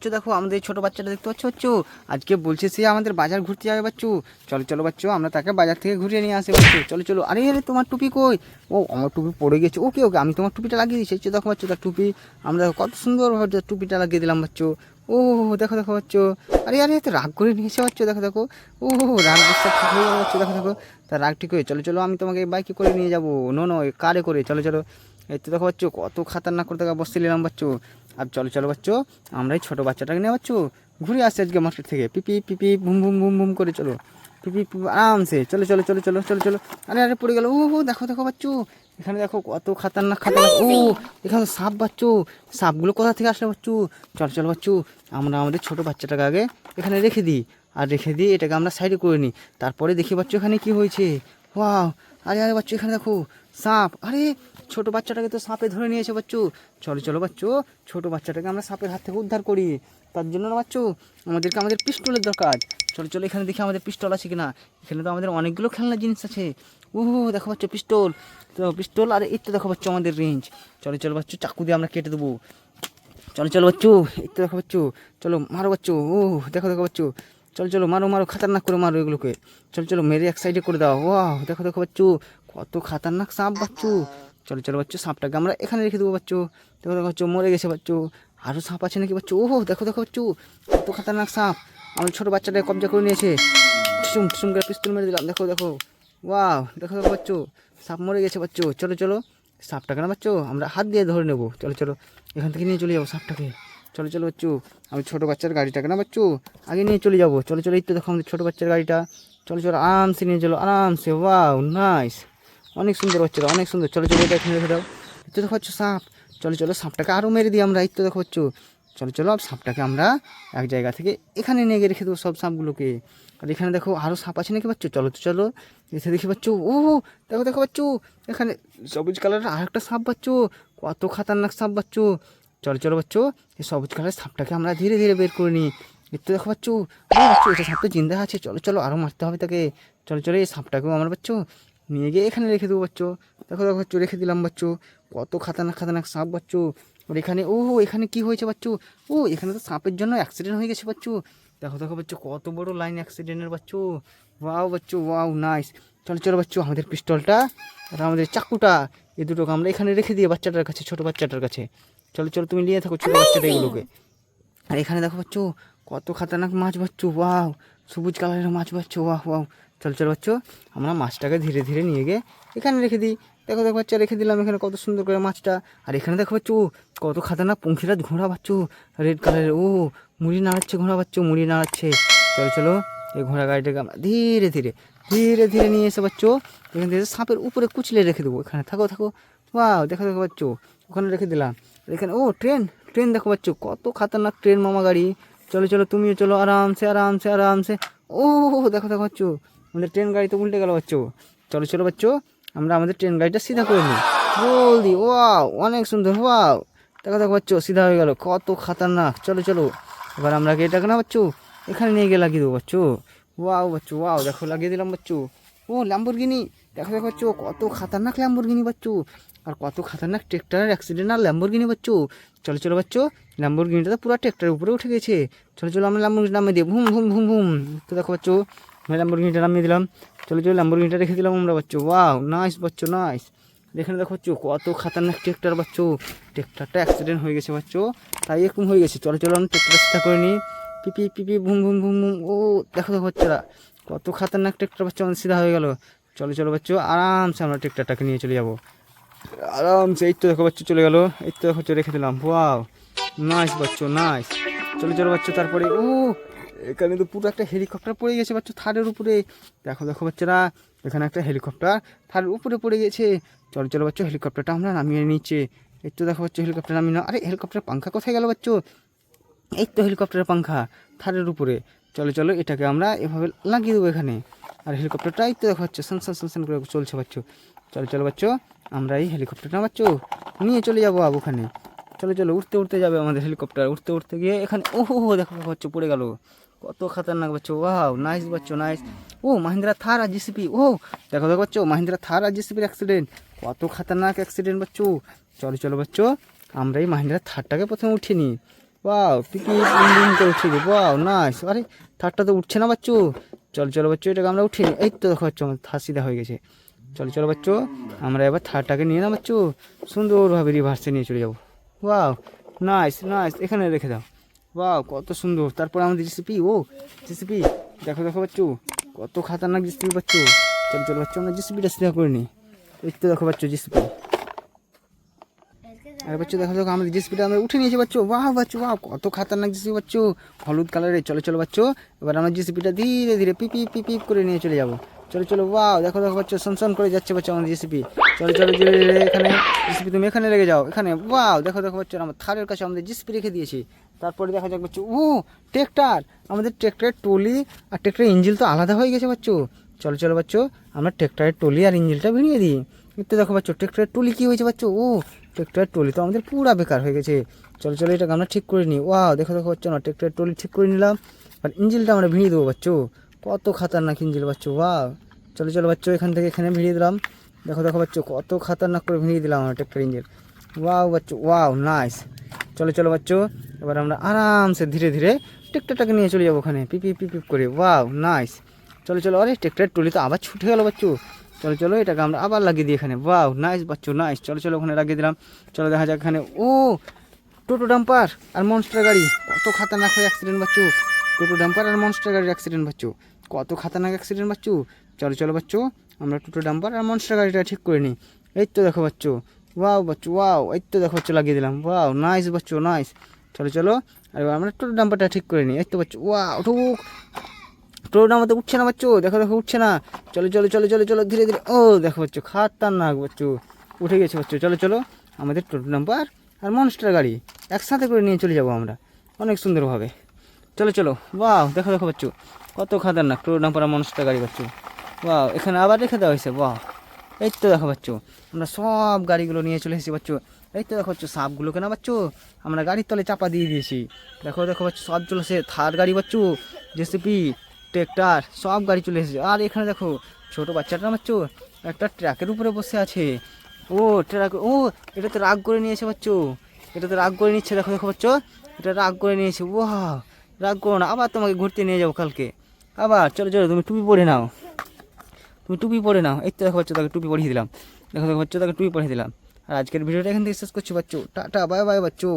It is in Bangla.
বাচ্চু দেখো, আমাদের ছোট বাচ্চাটা দেখতে পাচ্ছ, বাচ্চু? আজকে বলছে সে আমাদের বাজার ঘুরতে যাবে, বাচ্চু। চলো চলো, বাচ্চু, আমরা তাকে বাজার থেকে ঘুরিয়ে নিয়ে আসি, বাচ্চু। চলো চলো। আরে আরে, তোমার টুপি কই? ও, আমার টুপি পড়ে গেছে। ওকে ওকে, আমি তোমার টুপিটা লাগিয়ে এই দেখো, বাচ্চু, তার টুপি। আমরা কত সুন্দরভাবে টুপিটা লাগিয়ে দিলাম, বাচ্চু। ও দেখো দেখো, বাচ্চু। আরে আরে তো রাগ করে নিয়েছে, বাচ্চু, দেখো দেখো। ও রাগ বুঝতে ঠিক হয়ে বাচ্চু, দেখো দেখো। তার রাগ ঠিক হয়ে, চলো চলো, আমি তোমাকে বাইকে করে নিয়ে যাব। নো নো কারে করে। চলো চলো। এই তো দেখো বাচ্চু কত খাতারনাক করে দেখা বসতে নিলাম বাচ্চু। আর চলো চলো বাচ্চু আমরা এই ছোটো বাচ্চাটাকে নিয়ে বাচ্চু ঘুরে আসছি আজকে মার্কেট থেকে। পিপি পিপি ভুম ভুম বুম ভুম করে চলো। পিপি পিপি আরামসে। চলো চলো চলো চলো চলো চলো। আরে আরে পড়ে গেল। ও ও, দেখো দেখো বাচ্চু এখানে দেখো কত খাতারনাক খাতারনাক ও এখানে সাপ বাচ্চু সাপগুলো কোথা থেকে আসলে বাচ্চু? চলো চলো বাচ্চু আমরা আমাদের ছোটো বাচ্চাটাকে আগে এখানে রেখে দিই। আর রেখে দিয়ে এটাকে আমরা সাইডে করে নিই। তারপরে দেখি বাচ্চু এখানে কি হয়েছে? ওয়াও! আরে আরে বাচ্চু এখানে দেখো সাপ। আরে, ছোট বাচ্চাটাকে তো সাপে ধরে নিয়েছে বাচ্চু। চলো চলো বাচ্চু, ছোট বাচ্চাটাকে আমরা সাপের হাত থেকে উদ্ধার করি। তার জন্য না বাচ্চু, আমাদেরকে আমাদের পিস্টলের দরকার। চলো চলো, এখানে দেখি আমাদের পিস্তল আছে কিনা। এখানে তো আমাদের অনেকগুলো খেলনার জিনিস আছে। ও দেখো বাচ্চু পিস্তল। তো পিস্তল, আর, এই তো দেখো বাচ্চু আমাদের রেঞ্জ চলো চলো বাচ্চু, চাকু দিয়ে আমরা কেটে দেবো। চলো চলো বাচ্চু, এই তো দেখো বাচ্চু। চলো, মারো বাচ্চু ও দেখো দেখো বাচ্চু। চলো চলো, মারো মারো, খাতারনাক করে মারো এগুলোকে। চলো চলো, মেরে এক সাইডে করে দাও। ওয়াও, দেখো দেখো বাচ্চু। কত খাতারনাক সাপ বাচ্চু। চলো চলো বাচ্চু সাপটাকে আমরা এখানে রেখে দেবো বাচ্চু। দেখো দেখো বাচ্চু মরে গেছে বাচ্চু। আরও সাপ আছে নাকি বাচ্চু? ওহো দেখো দেখো বাচ্চু কত খাতারনাক সাপ। আমার ছোটো বাচ্চাটা কবজা করে নিয়েছে। টুসুম টুসুম করে পিস্তল মেরে দিলাম। দেখো দেখো। ওয়াও দেখো দেখো বাচ্চু সাপ মরে গেছে বাচ্চু। চলো চলো। সাপটাকে না বাচ্চু আমরা হাত দিয়ে ধরে নেব। চলো চলো। এখান থেকে নিয়ে চলে যাব সাপটাকে। চলো চলো বাচ্চু আমি ছোটো বাচ্চার গাড়িটাকে না বাচ্চু আগে নিয়ে চলে যাব। চলো চলো এই তো দেখো আমাদের ছোটো বাচ্চার গাড়িটা। চলো চলো আরামসে নিয়ে চলো আরামসে। Wow nice. অনেক সুন্দর বাচ্চারা অনেক সুন্দর। চলো চলো এটা রেখে দাও। তো দেখো বাচ্চু সাপ। চলো চলো, সাপটাকে আরও মেরে দিই আমরা, এই তো দেখো বাচ্চু চলো চলো সাপটাকে আমরা এক জায়গা থেকে এখানে নিয়ে গিয়ে রেখে দেবো সব সাপগুলোকে। আর এখানে দেখো আরও সাপ আছে নাকি বাচ্চু? চলো, তো চলো, এসে দেখি বাচ্চু। ও, দেখো দেখো বাচ্চু, এখানে সবুজ কালারের আর একটা সাপ বাচ্চু। কত খাতারনাক সাপ বাচ্চু। চলো চলো, বাচ্চু, এই সবুজ কালারের সাপটাকে আমরা ধীরে ধীরে বের করে নিই। একটু দেখো ও, বাচ্চু এটা সাপ তো জিন্দা আছে। চলো চলো আরও মারতে হবে তাকে। চলো চলো, এই সাপটাকেও আমরা, বাচ্চু নিয়ে গিয়ে এখানে রেখে দেবো বাচ্চু। দেখো দেখো বাচ্চু রেখে দিলাম বাচ্চো। কত খাতারনাক খাতারনাক সাপ বাচ্চু। আর এখানে ও এখানে কি হয়েছে বাচ্চু? ও এখানে তো সাপের জন্য অ্যাক্সিডেন্ট হয়ে গেছে বাচ্চু। দেখো দেখো বাচ্চু কত বড় লাইন অ্যাক্সিডেন্টের বাচ্চু। ওয়াও বাচ্চু ওয়াও নাইস চলো চলো বাচ্চু আমাদের পিস্তলটা আর আমাদের চাকুটা এই দুটোকে আমরা এখানে রেখে দিয়ে বাচ্চাটার কাছে ছোটো বাচ্চাটার কাছে। চলো চলো তুমি নিয়ে থাকো ছোটো বাচ্চাটা এগুলোকে। আর এখানে দেখো বাচ্চু কত খাতারনাক মাছ বাচ্চু ওয়াও সবুজ কালারের মাছ বাচ্চু ওয়াও ওয়াও চল চল, বাচ্চু, আমরা মাছটাকে ধীরে ধীরে নিয়ে গিয়ে এখানে রেখে দিই। দেখো দেখো, বাচ্চা, রেখে দিলাম এখানে কত সুন্দর করে মাছটা। আর এখানে দেখো, বাচ্চু, কত খাতারনাক পঙ্খিরাজ ঘোড়া, বাচ্চু, রেড কালারের। ও, মুড়ি নাড়াচ্ছে ঘোড়া, বাচ্চু, মুড়ি নাড়াচ্ছে। চলো চলো, এই ঘোড়া গাড়িটাকে আমরা ধীরে ধীরে ধীরে ধীরে নিয়ে এসে, বাচ্চু, এখান থেকে সাপের উপরে কুচলে রেখে দেবো। এখানে থাকো থাকো। ওয়াও, দেখো দেখো, বাচ্চু, ওখানে রেখে দিলাম। এখানে, ও, ট্রেন ট্রেন দেখো, বাচ্চু, কত খাতারনাক ট্রেন মামা গাড়ি। চলো চলো, তুমিও চলো, আরামসে আরামসে আরামসে। ও, দেখো দেখো, বাচ্চু আমাদের ট্রেন গাড়ি তো উল্টে গেল বাচ্চু। চলো চলো বাচ্চু, আমরা আমাদের ট্রেন গাড়িটা সিধা করে নিই। জলদি, ওয়াও, অনেক সুন্দর, ওয়াও। দেখো দেখো বাচ্চু, সিধা হয়ে গেল, কত খাতারনাক। চলো চলো, এবার আমরা কি এটাকে না বাচ্চু, এখানে নিয়ে গিয়ে লাগিয়ে দেবো বাচ্চু। ওয়াও বাচ্চু, ওয়াও, দেখো, লাগিয়ে দিলাম বাচ্চু। ও ল্যাম্বরগিনি দেখো দেখো বাচ্চু, কত খাতারনাক ল্যাম্বরগিনি বাচ্চু। আর কত খাতারনাক ট্রেক্টরের অ্যাক্সিডেন্ট আর ল্যাম্বরগিনি বাচ্চু। চলো চলো বাচ্চু ল্যাম্বরগিনিটা তো পুরো ট্রেক্টরের উপরে উঠে গেছে। চলো চলো, আমরা ল্যাম্বরগিনি নামিয়ে দিয়ে ভুম ভুম ভুম ভুম। তো দেখো বাচ্চু আমি ল্যাম্বরগিনিটা নামিয়ে দিলাম। চলে চলো ল্যাম্বরগিনিটা রেখে দিলাম আমরা, Bachchu. Wow nice Bachchu nice দেখো বাচ্চু, কত খাতারনাক ট্রেক্টর বাচ্চু। ট্রেক্টরটা অ্যাক্সিডেন্ট হয়ে গেছে, বাচ্চু। তাই এরকম হয়ে গেছে। চলে চলো আমি ট্রেক্টরটা সিধা করে নিই। পিপি পিপি ভুম ভুম ভুম ভুম। ও, দেখো দেখো বাচ্চারা। কত খাতারনাক ট্রেক্টর বাচ্চা আমাদের সিধা হয়ে গেল। চলো চলো বাচ্চু, আরামসে আমরা ট্রেক্টরটাকে নিয়ে চলে যাব। আরামসে, এই তো দেখো বাচ্চু চলে গেলো। এই তো দেখো রেখে দিলাম। ওয়াও নাইস বাচ্চু নাইস চলে চলো বাচ্চু, তারপরে, ও এখানে তো পুরো একটা হেলিকপ্টার পড়ে গেছে, বাচ্চু। থারের উপরে। দেখো দেখো, বাচ্চারা। এখানে একটা হেলিকপ্টার থারের উপরে পড়ে গেছে। চলো চলো, বাচ্চু হেলিকপ্টারটা আমরা নামিয়ে নিচে এই তো দেখো, বাচ্চু হেলিকপ্টার নামিয়ে নাও। আরে হেলিকপ্টার পাঙ্খা কোথায় গেল, বাচ্চু? এই তো হেলিকপ্টারের পাঙ্খা থারের উপরে। চলো চলো, এটাকে আমরা এভাবে লাগিয়ে দেবো এখানে। আর হেলিকপ্টারটা এই তো দেখো হচ্ছে সানসান সানসান করে চলছে, বাচ্চু। চলো চলো, বাচ্চু, আমরা এই হেলিকপ্টারটা বাচ্চু, নিয়ে চলে যাব আব ওখানে। চলো চলো উঠতে উঠতে যাবে আমাদের হেলিকপ্টার উঠতে উঠতে গিয়ে এখানে ও হো হো দেখো দেখো, বাচ্চু, পড়ে গেল। কত খাতারনাক Bachchu, wow nice Bachchu nice ও, মাহিন্দ্রা থার আর জিসিপি ও, দেখো দেখো বাচ্চু মাহিন্দ্রা থার আর জিসিপির অ্যাক্সিডেন্ট কত খাতারনাক অ্যাক্সিডেন্ট বাচ্চো চলো চলো বাচ্চো আমরা এই মাহিন্দ্রা থারটাকে প্রথমে উঠিয়ে নিই ওয়াও বুম বুম করে উঠে দিই ওয়াও নাইস আরে থারটা তো উঠছে না বাচ্চো চলো চলো বাচ্চু, এটাকে আমরা উঠিনি। এই তো দেখো বাচ্চু আমার থার সিধা হয়ে গেছে। চলো চলো বাচ্চো, আমরা এবার থারটাকে নিয়ে না বাচ্চো সুন্দরভাবে রিভার্সে নিয়ে চলে যাব। ওয়াও নাইস নাইস এখানে রেখে দাও। ওয়াও কত সুন্দর। তারপর আমাদের রেসিপি ও জিসিপি দেখো দেখো, বাচ্চু, কত খাতারনাক জিসিপি বাচ্চু। চলো চলো, বাচ্চু, আমরা জিসিপিটা সিধা করে নিই এই তো দেখো, বাচ্চু জিসিপি আরে বাচ্চু, দেখো দেখো, আমাদের জিসিপিটা আমরা উঠে নিয়েছি, বাচ্চু। বাহ বাচ্চু বাহ কত খাতারনাক জিসিপি বাচ্চু। হলুদ কালারে চলো চলো, বাচ্চু, এবার আমরা জিসিপিটা ধীরে ধীরে, পিপি পিপি করে নিয়ে চলে যাব। চলো চলো বাহ দেখো দেখো, বাচ্চু সনসন করে যাচ্ছে, বাচ্চু, আমাদের জিসিপি চলো চলো এখানে জিসিপি তুমি এখানে লেগে যাও। এখানে বাহ দেখো দেখো, বাচ্চু, আমার থারের কাছে আমাদের জিসিপি রেখে দিয়েছি। তারপরে দেখা যাক বাচ্চু। ও ট্রেক্টার। আমাদের ট্রেক্টরের টলি আর ট্রেক্টরের ইঞ্জিল তো আলাদা হয়ে গেছে বাচ্চু। চলো চলো বাচ্চু, আমরা ট্রেক্টরের টলি আর ইঞ্জিলটা ভিড়িয়ে দিই। একটু দেখো বাচ্চু, ট্রেক্টরের টলি কী হয়েছে বাচ্চু? ও ট্রেক্টরের টলি তো আমাদের পুরা বেকার হয়ে গেছে। চলো চলো, এটাকে আমরা ঠিক করে নিই। ওয়াও, দেখো দেখো বাচ্চু না ট্রেক্টরের টলি ঠিক করে নিলাম। আর ইঞ্জিলটা আমরা ভিড়িয়ে দেবো বাচ্চু। কত খাতারনাক ইঞ্জিল বাচ্চু, ওয়াও। চলো চলো বাচ্চু, এখান থেকে এখানে ভিড়িয়ে দিলাম। দেখো দেখো বাচ্চু, কত খাতারনাক করে ভিড়িয়ে দিলাম আমরা ট্রেক্টর ইঞ্জিল। ওয়াও বাচ্চু, ওয়াও, নাইস। চলো চলো বাচ্চো, এবার আমরা আরামসে ধীরে ধীরে ট্রেক্টরটাকে নিয়ে চলে যাব ওখানে। পিপি, পিপ করে। Wow, nice. চলো চলো, আরে ট্রেক্টরের টুলি তো আবার ছুটে গেল বাচ্চু। চলো চলো, এটাকে আমরা আবার লাগিয়ে দিই এখানে। Wow, nice Bachchu, nice. চলো চলো, ওখানে লাগিয়ে দিলাম। চলো, দেখা যাক এখানে। ও, টোটো ডাম্পার আর মনস্টার গাড়ি। কত খাতারনাক হয় অ্যাক্সিডেন্ট বাচ্চু। টোটো ডাম্পার আর মনস্টার গাড়ির অ্যাক্সিডেন্ট বাচ্চু। কত খাতারনাক অ্যাক্সিডেন্ট বাচ্চু। চলো চলো, বাচ্চু, আমরা টোটো ডাম্পার আর মনস্টার গাড়িটা ঠিক করে নিই। এই তো দেখো বাচ্চু। ওয়াও বাচ্চু ওয়াও এই তো দেখো বাচ্চু লাগিয়ে দিলাম। ওয়াও নাইস বাচ্চু নাইস চলো চলো। আর আমরা টোটো ডাম্পারটা ঠিক করে নিই। এই তো বাচ্চু ওয়াও ঠুক। টোটো ডাম্পারতে উঠছে না বাচ্চু, দেখো দেখো, উঠছে না। চলো চলো চলো চলো চলো, ধীরে ধীরে। ও, দেখো বাচ্চু, খাতারনাক বাচ্চু। উঠে গেছে বাচ্চু। চলো চলো, আমাদের টোটো ডাম্পার আর মনস্টার গাড়ি। একসাথে করে নিয়ে চলে যাব আমরা। অনেক সুন্দরভাবে। চলো চলো। বাহ দেখো দেখো বাচ্চু। কত খাতারনাক টোটো ডাম্পার আর মনস্টার গাড়ি বাচ্চু। বাহ এখানে আবার রেখে দেওয়া হয়েছে। বাহ এই তো দেখো বাচ্চু, আমরা সব গাড়িগুলো নিয়ে চলে এসেছি বাচ্চু। এই তো দেখো সাপগুলোকে না বাচ্চু, আমরা গাড়ির তলে চাপা দিয়ে দিয়েছি। দেখো দেখো বাচ্চু, সব চলে এসে থার গাড়ি বাচ্চু, জেসিপি, ট্রেক্টার, সব গাড়ি চলে এসেছে। আর এখানে দেখো, ছোট বাচ্চাটা না বাচ্চু, একটা ট্রাকের উপরে বসে আছে। ও, ট্রাক, ও এটা তো রাগ করে নিয়েছে এটা তো রাগ করে নিচ্ছে, দেখো দেখো বাচ্চু, এটা রাগ করে নিয়েছে। ও রাগ করো না, আবার তোমাকে ঘুরতে নিয়ে যাব কালকে। আবার, চলো চলো, তুমি টুপি পরে নাও। তুমি টুপি পরে নাও। এই তো দেখো বাচ্চা তাকে টুপি পরিয়ে দিলাম। দেখো দেখো বাচ্চা তাকে টুপি পরিয়ে দিলাম। আর আজকের ভিডিওটা এখান থেকে শেষ করছি, বাচ্চু। Ta-ta, bye bye, Bachchu.